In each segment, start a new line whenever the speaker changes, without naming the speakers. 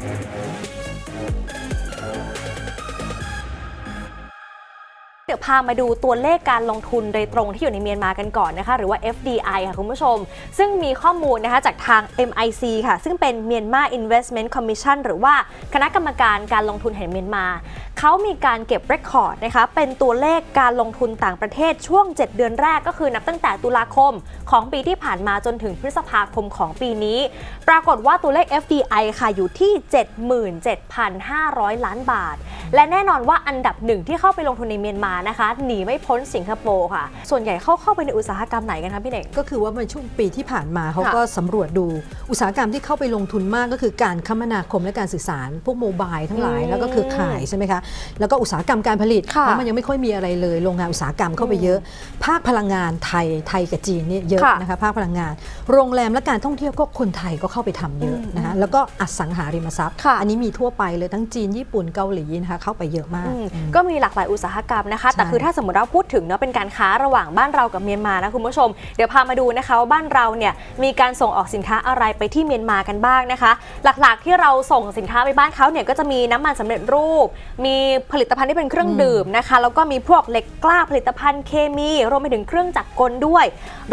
Thank you. เดี๋ยวพามาดูตัวเลขการลงทุนโดยตรงที่อยู่ในเมียนมากันก่อนนะคะหรือว่า FDI ค่ะคุณผู้ชม ซึ่งมีข้อมูลนะคะจากทาง MIC ค่ะ ซึ่งเป็น Myanmar Investment Commission หรือว่าคณะกรรมการการลงทุนแห่งเมียนมา เขามีการเก็บเรคคอร์ดนะคะเป็นตัวเลขการลงทุนต่างประเทศช่วง 7 เดือนแรกก็คือนับตั้งแต่ตุลาคมของปีที่ผ่านมาจนถึงพฤษภาคมของปีนี้ ปรากฏว่าตัวเลข FDI ค่ะอยู่ที่ 77,500 ล้านบาท และแน่นอนว่าอันดับหนึ่งที่เข้าไปลงทุนในเมียนมานะคะ หนีไม่พ้นสิงคโปร์ค่ะ ส่วนใหญ่เข้าเข้าไปในอุตสาหกรรมไหนกันคะพี่เด็ก
ก็คือว่าในช่วงปีที่ผ่านมาเขา
ค่ะ
ก็สำรวจดูอุตสาหกรรมที่เข้าไปลงทุนมากก็คือการคมนาคมและการสื่อสาร พวกโมบายทั้งหลาย
อืม
แล้วก็เครือข่ายใช่ไหมคะแล้วก็อุตสาหกรรมการผลิต
ค่ะ
เพราะมันยังไม่ค่อยมีอะไรเลยโรงงานอุตสาหกรรมเข้าไปเยอะ ภาคพลังงานไทยไทยกับจีนเนี่ยเยอะ
ค่ะ
นะคะภาคพลังงาน โรงแรมและการท่องเที่ยวก็คนไทยก็เข้าไปทำเยอะ
อืม
นะคะแล้วก็อสังหาริมทรัพย์
ค่ะ
อันนี้มีทั่วไปเลยทั้งจีนญี่ปุ่นเกาหลีนะคะเข้าไปเยอะมาก
อืม
อืม
ก็มีหลากหลายอุตสาหกรรมนะคะแต่
ใช่
คือถ้าสมมติเราพูดถึงเนาะเป็นการค้าระหว่างบ้านเรากับเมียนมานะคุณผู้ชม เดี๋ยวพามาดูนะคะว่าบ้านเราเนี่ยมีการส่งออกสินค้าอะไรไปที่เมียนมากันบ้างนะคะ หลักๆที่เราส่งสินค้าไปบ้านเขาเนี่ยก็จะมีน้ำมันสำเร็จรูป มีผลิตภัณฑ์ที่เป็นเครื่องดื่มนะคะ แล้วก็มีพวกเหล็กกล้าผลิตภัณฑ์เคมีรวมไปถึงเครื่องจักรกลด้วย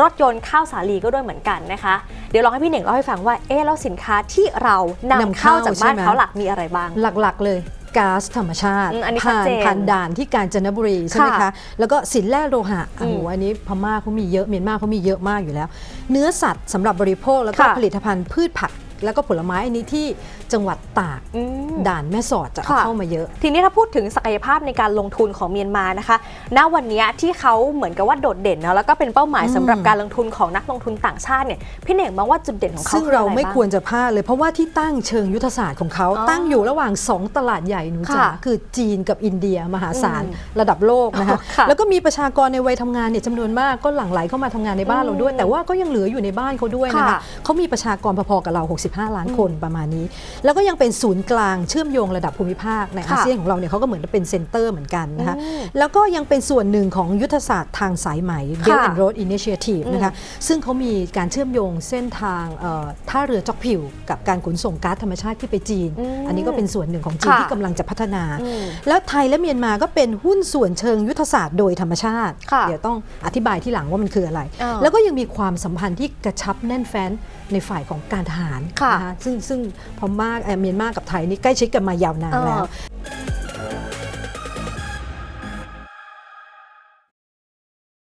รถยนต์ข้าวสาลีก็ด้วยเหมือนกันนะคะ เดี๋ยวลองให้พี่เหน่งเล่าให้ฟังว่าเอ๊ะแล้วสินค้าที่เรานำ
นำ
เข้า
เข้า
จากบ้าน
ใช่ไหม
เขาหลักมีอะไรบ้าง
หลักๆเลย ก๊าซธรรมชาติ
อืมอันนี้ชัด
ผ่าน
เจน
ผ่านด่านที่กาญจนบุรีใช่ไหม
ค่ะ
คะ แล้วก็สินแร่โลหะโอ้โห
อืม
อันนี้พม่าเขามีเยอะเมียนมาเขามีเยอะมากอยู่แล้ว เนื้อสัตว์สำหรับบริโภคแล้วก็
ค่ะ
ผลิตภัณฑ์พืชผัก แล้วก็ผลไม้อันนี้ที่จังหวัดตาก
อืม
ด่านแม่สอดจะเอา
ค่ะ
เข้ามาเยอะ
ทีนี้ถ้าพูดถึงศักยภาพในการลงทุนของเมียนมานะคะณวันนี้ที่เขาเหมือนกับว่าโดดเด่นเนาะแล้วก็เป็นเป้าหมาย
อืม
สำหรับการลงทุนของนักลงทุนต่างชาติเนี่ยพี่เหน่งมองว่าจุดเด่นของเขา
ซึ่ง
คือ
เรา
อะไร
ไม่
บ้าง
ควรจะพลาดเลยเพราะว่าที่ตั้งเชิงยุทธศาสตร์ของเขา
อ๋อ
ตั้งอยู่ระหว่าง 2 ตลาดใหญ่หนูจ๋า
ค่ะ
คือจีนกับอินเดียมหาศาล
อืม
ระดับโลกนะคะ
ค่ะ
แล้วก็มีประชากรในวัยทำงานเนี่ยจำนวนมากก็หลั่งไหลเข้ามาทำงานในบ้านเราด้วย
อืม
แต่ว่าก็ยังเหลืออยู่ในบ้านเขาด้วยนะ
ค่ะ
คะเขามีประชากรพอๆกับเรา65ล้านคนประมาณนี้ แล้วก็ยังเป็นศูนย์กลางเชื่อมโยงระดับภูมิภาคใน
ค่ะ
อาเซียนของเราเนี่ยเขาก็เหมือนเป็นเซ็นเตอร์เหมือนกันนะคะ
อืม
แล้วก็ยังเป็นส่วนหนึ่งของยุทธศาสตร์ทางสายไหม Belt
ค่ะ
and Road Initiative นะคะซึ่งเขามีการเชื่อมโยงเส้นทางเอ่อท่าเรือจอกผิว กับการขนส่งก๊าซธรรมชาติขึ้นไปจีน
อืม
อันนี้ก็เป็นส่วนหนึ่งของจีน
ค่ะ
ที่กำลังจะพัฒนา
อืม
แล้วไทยและเมียนมาก็เป็นหุ้นส่วนเชิงยุทธศาสตร์โดยธรรมชาติ
ค่ะ
เดี๋ยวต้องอธิบายที่หลังว่ามันคืออะไร
อ้าว
แล้วก็ยังมีความสัมพันธ์ที่กระชับแน่นแฟ้นในฝ่ายของการทหาร
ค่ะ
นะคะซึ่งซึ่งพม่าเอ่อเมียนมากับไทยนี่ใกล้ชิดกันมายาวนานแล้ว
เออ